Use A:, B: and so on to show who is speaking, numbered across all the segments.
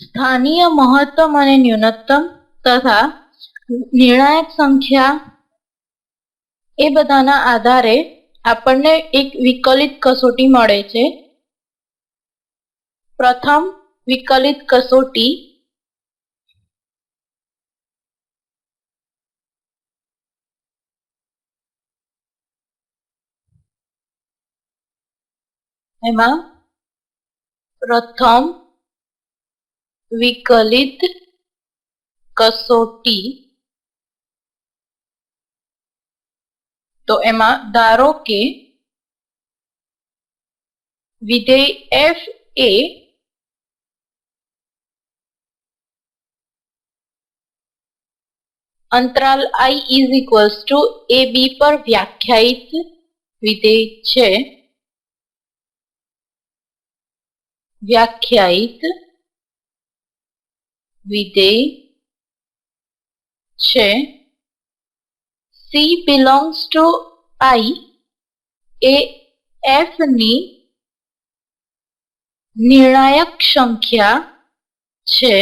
A: સ્થાનીય મહત્તમ અને ન્યૂનતમ તથા નિર્ણાયક સંખ્યા એ બધાના આધારે આપણને એક વિકલિત કસોટી મળે છે પ્રથમ વિકલિત કસોટી એમાં પ્રથમ વિકલિત કસોટી તો એમાં ધારો કે વિધેય એફ એ અંતરાલ i is equals to A B પર વ્યાખ્યાયિત વિધેય છે વ્યાખ્યાયિત વિધેય છે. C belongs to I A એફની નિર્ણાયક સંખ્યા છે.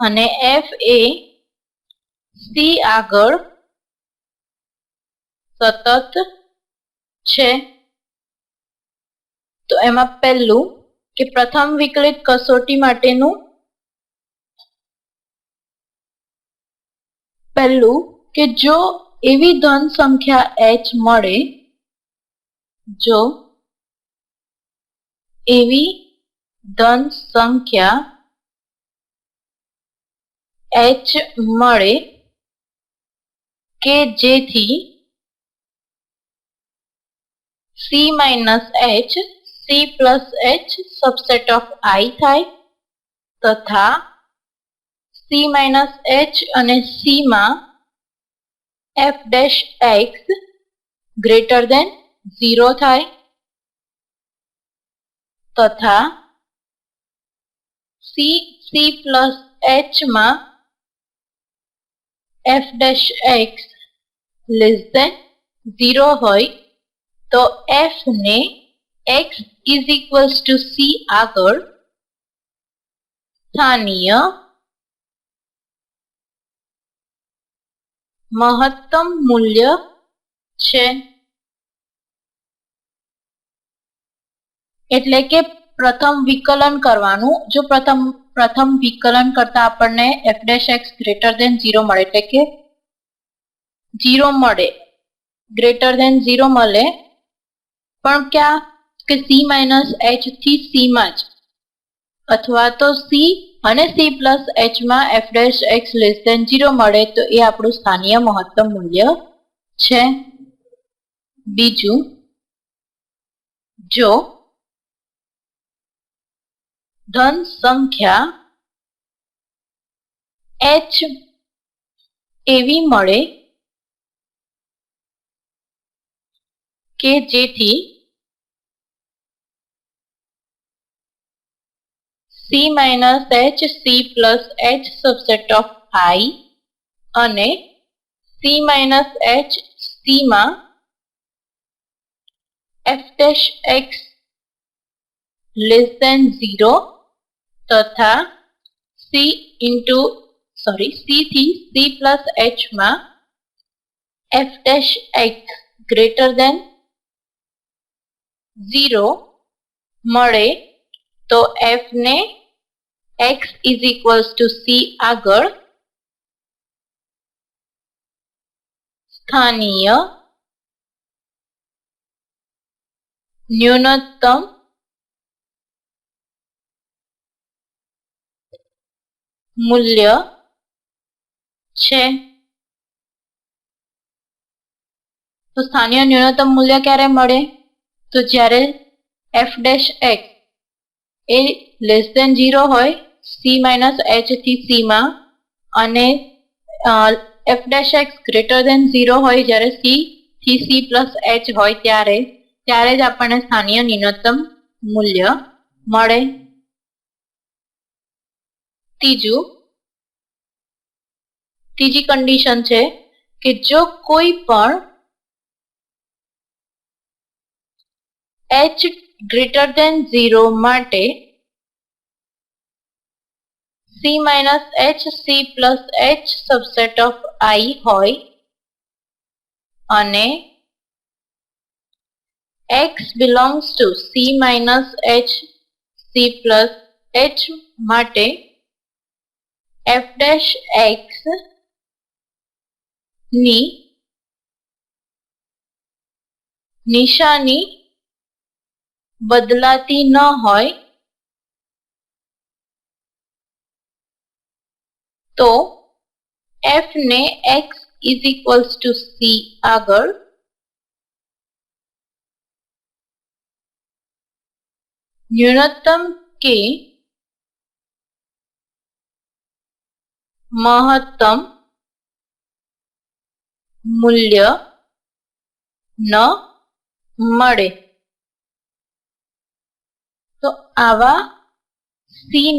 A: અને એફ એ સી આગળ સતત છે. તો એમાં પહેલું કે પ્રથમ વિકલિત કસોટી માટેનું પહેલું કે જો એવી ધન સંખ્યા એચ મળે, જો એવી ધન સંખ્યા એચ મળે કે જેથી C minus H C plus H subset of I થાય તથા સી માઇનસ એચ અને સી માં F dash X greater than zero થાય તથા સી સી પ્લસ એચ માં F dash X less than zero હોય તો એફ ને x is equals to C આગળ સ્થાનીય મહત્તમ મૂલ્ય છે. એટલે કે પ્રથમ વિકલન કરવાનું. જો પ્રથમ પ્રથમ વિકલન કરતા આપણને F dash X greater than zero મળે, એટલે કે ઝીરો મળે. ગ્રેટર દેન ઝીરો મળે. પણ ક્યાં? કે સી માઇનસ એચથી સીમાં જ. અથવા તો સી અને C plus એચમાં F dash X less than zero મળે તો એ આપણું સ્થાનીય મહત્તમ મૂલ્ય છે. બીજું, જો ધન સંખ્યા એચ એવી મળે કે જેથી C minus H C plus H subset of I અને સી માઇનસ એચ સી માં F dash X less than zero તથા સી ઇન્ટુ સોરી સી થી C plus એચમાં F dash X greater than zero મળે તો F ને X is equals to C આગળ સ્થાનીય ન્યૂનતમ મૂલ્ય છે તો સ્થાનીય ન્યૂનતમ મૂલ્ય ક્યારે મળે તો જ્યારે F dash X A less than zero હોય સી માઇનસ એચથી સી માં અને F dash X greater than zero હોય જ્યારે સી થી સી પ્લસ એચ હોય ત્યારે ત્યારે જ આપણને સ્થાનીય ન્યૂનતમ મૂલ્ય મળે. ત્રીજું, ત્રીજી કન્ડિશન છે કે જો કોઈ પણ એચ ગ્રેટર દેન ઝીરો માટે C minus H C plus H subset of I હોય અને x belongs to c minus h c plus h માટે f dash x ની નિશાની બદલાતી ન હોય તો f ને x is equals to c આગળ न्यूनतम के મહત્તમ મૂલ્ય ન મળે તો આવા સી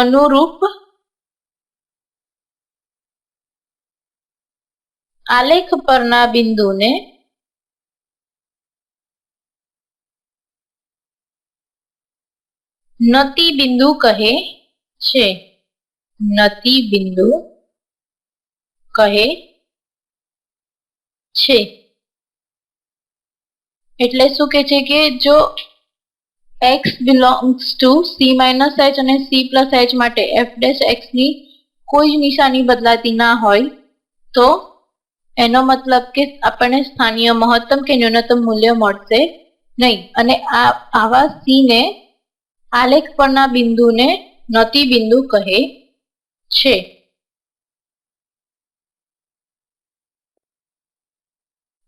A: અનુરૂપ આલેખ પરના બિંદુને નતી બિંદુ કહે છે. નતિ બિંદુ કહે છે. એટલે શું કે છે કે જો X belongs to C minus H અને સી પ્લસ એચ માટે એફ ડેશ એક્સની કોઈ જ નિશાની બદલાતી ના હોય, તો એનો મતલબ કે આપણને સ્થાનીય મહત્તમ કે ન્યૂનતમ મૂલ્ય મળશે નહીં. અને આ, આવા સી ને આલેખ પરના બિંદુને નતિ બિંદુ કહે છે.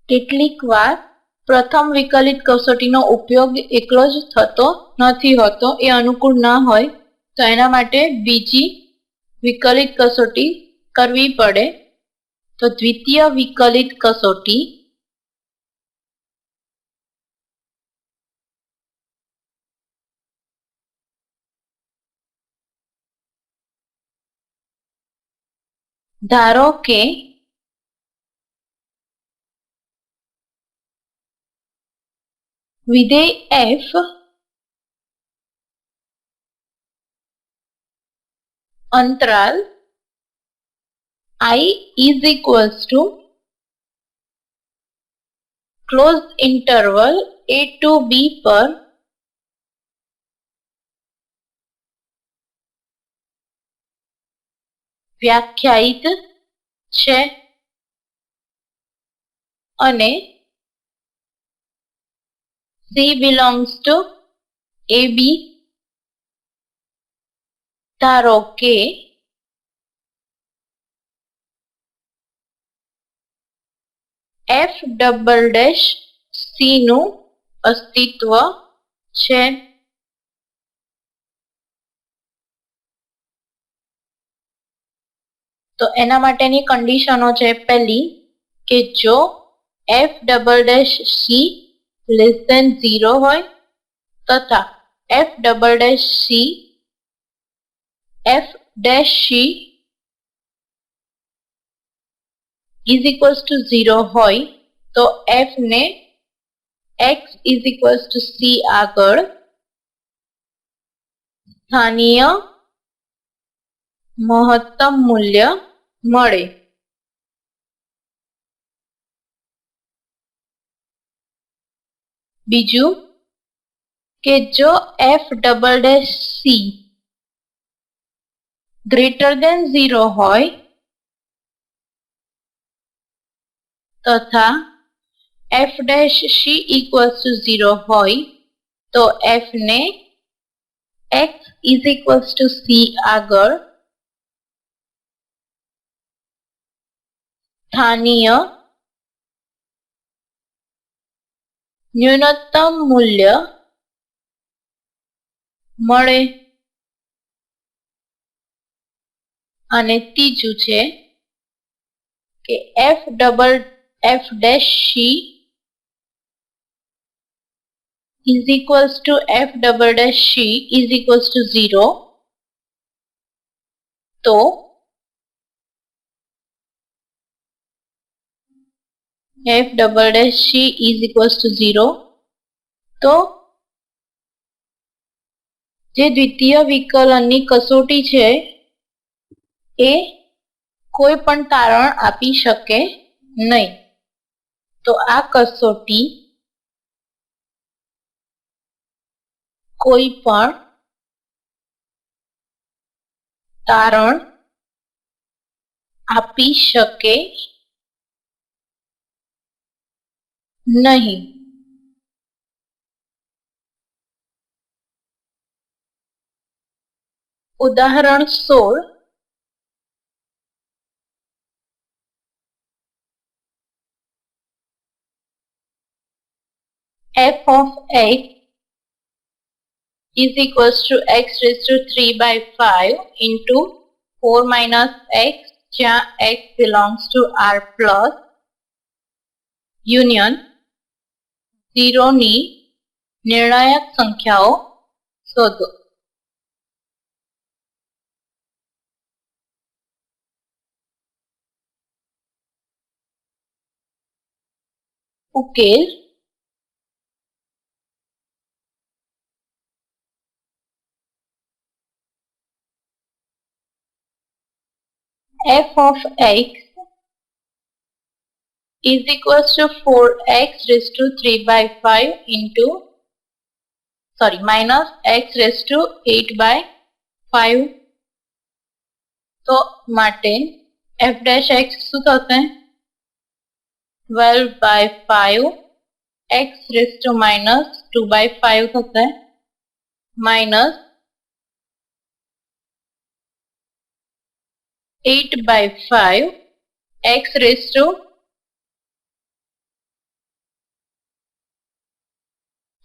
A: કેટલીક વાર પ્રથમ વિકલિત કસોટીનો ઉપયોગ એકલો જ થતો નથી હોતો, એ અનુકૂળ ન હોય. તો એના માટે બીજી વિકલિત કસોટી કરવી પડે. તો દ્વિતીય વિકલિત કસોટી ધારો કે વિધેય એફ અંતરાલ i is equals to closed interval a to b પર વ્યાખ્યાયિત છે અને C belongs to AB ધારો કે એફ ડબલ ડેશ સી નું અસ્તિત્વ છે. તો એના માટેની કન્ડિશનો છે પહેલી કે જો F double dash C less than zero હોય, તથા F double dash C F dash C is equals to zero હોય, તો એફ ને X is equals to C આગળ સ્થાનીય મહત્તમ મૂલ્ય મળે. બીજું કે જો F double dash C greater than zero હોય તથા F dash C equals to zero હોય તો એફ ને X is equals to C આગળ સ્થાનીય ન્યૂનતમ મૂલ્ય મળે અને ત્રીજું છે કે F double F dash C is equals to f double dash c is equals to 0 તો F double dash C is equals to zero તો જે દ્વિતીય વિકલનની કસોટી છે, એ કોઈ પણ તારણ આપી શકે નહીં. તો આ કસોટી કોઈ પણ તારણ આપી શકે नहीं। उदाहरण soul. F of X is equal to X raise to three by five into four minus X जहाँ X belongs to R plus union 0 ની નિર્ણાયક સંખ્યાઓ શોધો. ઉકેલ f of x is equals to 4x raised to 3 by 5 into sorry minus x raised to 8 by 5 તો માટે f dash x શું થશે 12 by 5 x raised to minus 2 by 5 થશે minus 8 by 5 x raised to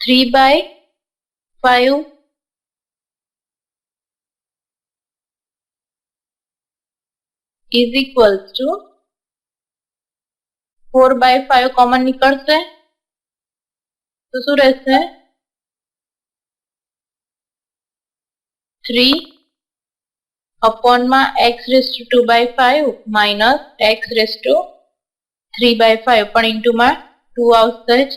A: 3 by 5 is equals to 4 by 5 common નીકળશે તો શું રહેશે 3 અપોનમાં x raise to two by five minus X raise to three by five પણ ઇન્ટુમાં two આવશે જ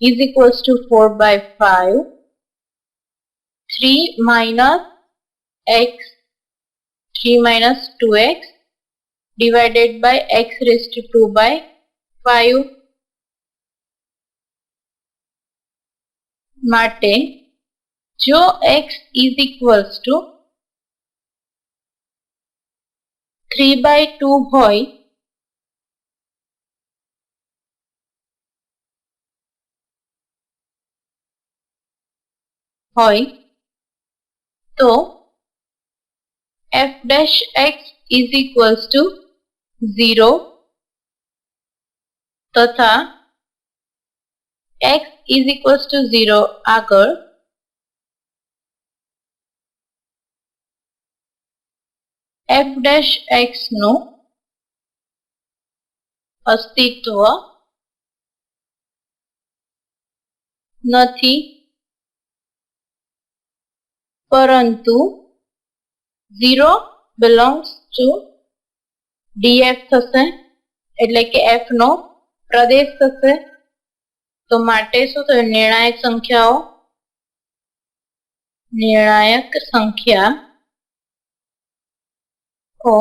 A: is equals to four by five three minus X three minus two X divided by x raised to 2 by 5 માટે જો x is equals to 3 by 2 હોય હોય તો f dash x is equals to 0 તથા x is equals to 0 આગળ f dash x નું અસ્તિત્વ નથી પરંતુ 0 belongs to df થશે એટલે કે f નો પ્રદેશ થશે તો માટે શું થયું નિર્ણાયક સંખ્યાઓ નિર્ણાયક સંખ્યા ઓ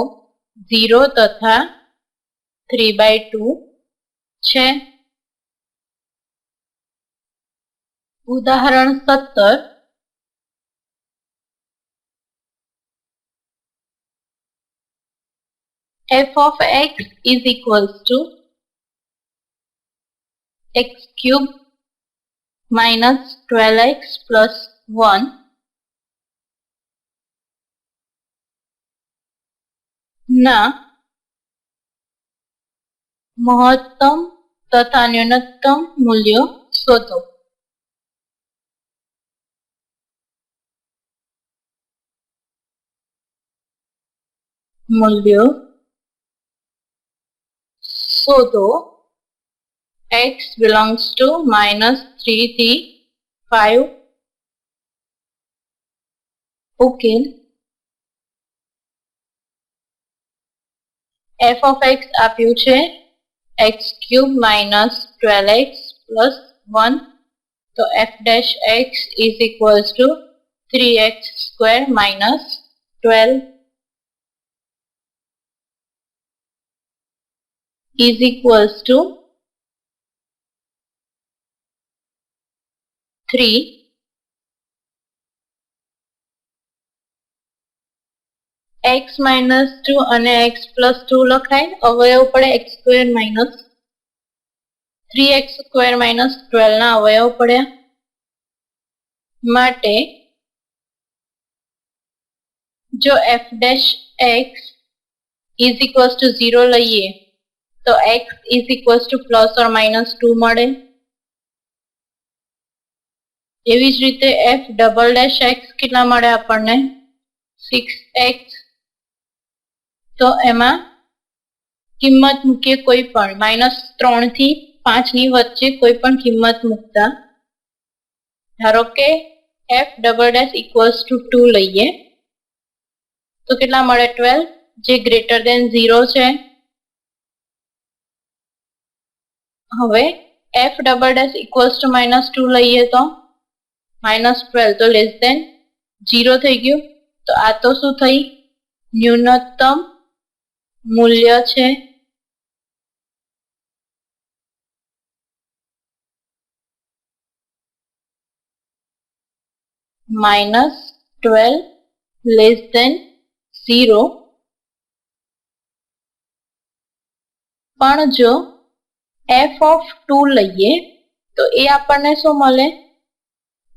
A: ઝીરો તથા થ્રી બાય ટુ છે ઉદાહરણ સત્તર f of x is equals to x cube minus 12x plus 1 ના મહત્તમ તથા ન્યૂનતમ મૂલ્યો શોધો મૂલ્યો so though x belongs to minus 3, 3, 5. Okay. f of x આપ્યું x cube minus 12x plus 1 So f dash x is equals to 3x square minus 12 is equals to 3 x minus two અને x plus two લખાય. અવયવ પડે x square minus three x square minus ટ્વેલ્વના અવયવ પડ્યા. માટે જો f dash x is equals to zero લઈએ તો x is equals to plus or minus two મળે. એવી જ રીતે એફ ડબલ ડેશ એક્સ કેટલા મળે આપણને? સિક્સ એક્સ તો એમાં કિંમત મૂકીએ કોઈ પણ. માઇનસ ત્રણથી પાંચની વચ્ચે કોઈ પણ કિંમત મૂકતા. ધારો કે f double dash equals to two લઈએ. તો કેટલા મળે? ટ્વેલ્વ જે ગ્રેટર દેન ઝીરો છે હવે F double dash equals to minus two લઈએ તો માઇનસ ટ્વેલ્વ તો લેસ દેન ઝીરો થઈ ગયું. તો આ તો શું થઈ? ન્યૂનતમ મૂલ્ય છે. Minus twelve less than zero પણ જો એફ ઓફ ટુ લઈએ, તો એ આપણને શું મળે?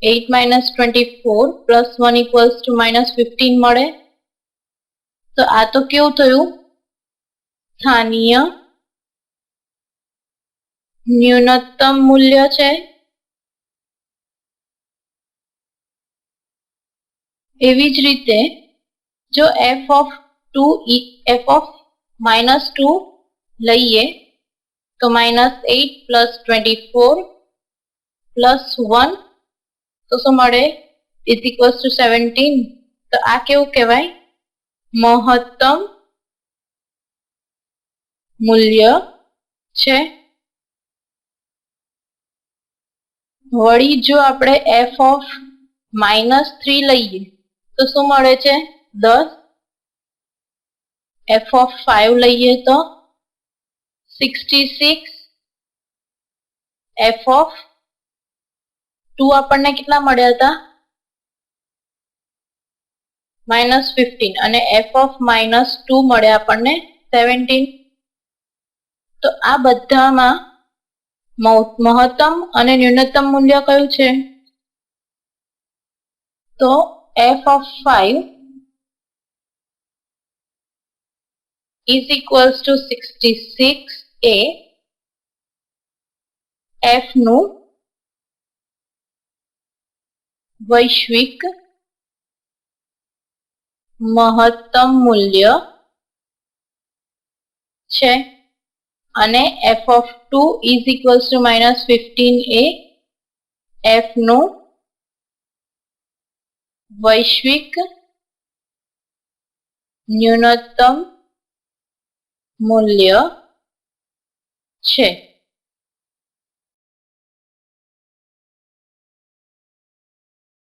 A: Eight minus twenty four plus one equals to minus fifteen મળે. તો આ તો કેવું થયું? સ્થાનીય ન્યૂનતમ મૂલ્ય છે. એવી જ રીતે જો f of two f of minus two લઈએ તો minus eight plus twenty four plus one તો શું મળે? ઇઝ ઇક્વલ્સ ટુ સેવન્ટીન તો આ કેવું કહેવાય? મહત્તમ મૂલ્ય છે. વળી જો આપણે એફ ઓફ માઇનસ થ્રી લઈએ, તો શું મળે છે? દસ. એફ ઓફ ફાઈવ લઈએ તો sixty six f of two આપણને કેટલા મળ્યા હતા? માઇનસ ફિફ્ટીન અને એફ ઓફ માઇનસ ટુ મળે આપણને સેવન્ટીન તો આ બધામાં મહત્તમ અને ન્યૂનતમ મૂલ્ય કયું છે? તો f of five is equals to sixty 66 એ એફનું વૈશ્વિક મહત્તમ મૂલ્ય છે અને f of two is equals to minus fifteen એ એફનું વૈશ્વિક ન્યૂનતમ મૂલ્ય છે.